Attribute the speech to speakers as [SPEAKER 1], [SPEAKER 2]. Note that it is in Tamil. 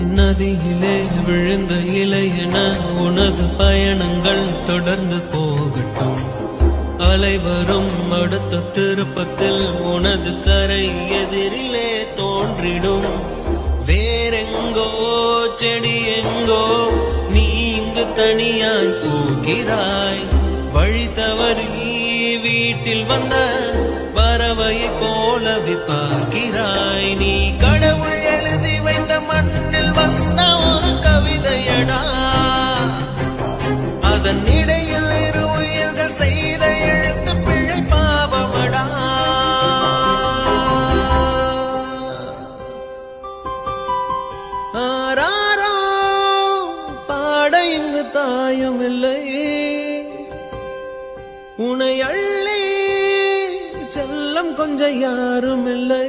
[SPEAKER 1] நதியிலே விழுந்த இலையென உனது பயணங்கள் தொடர்ந்து போகட்டும். அலைவரும் அடுத்த திருப்பத்தில் உனது கரை எதிரிலே தோன்றிடும். வேறெங்கோ செடி எங்கோ நீ இங்கு தனியாய் போகிறாய் வழி தவறி வீட்டில் வந்த பறவையைப் போலவி பார்க்கிறாய். அதன் இடையில் இரு உயிர்கள் செய்த எழுத்து பிழை பாவமடா. ஆராரோ பாட இங்கு தாயமில்லை. உனை அள்ளி செல்லம் கொஞ்சம் யாரும் இல்லை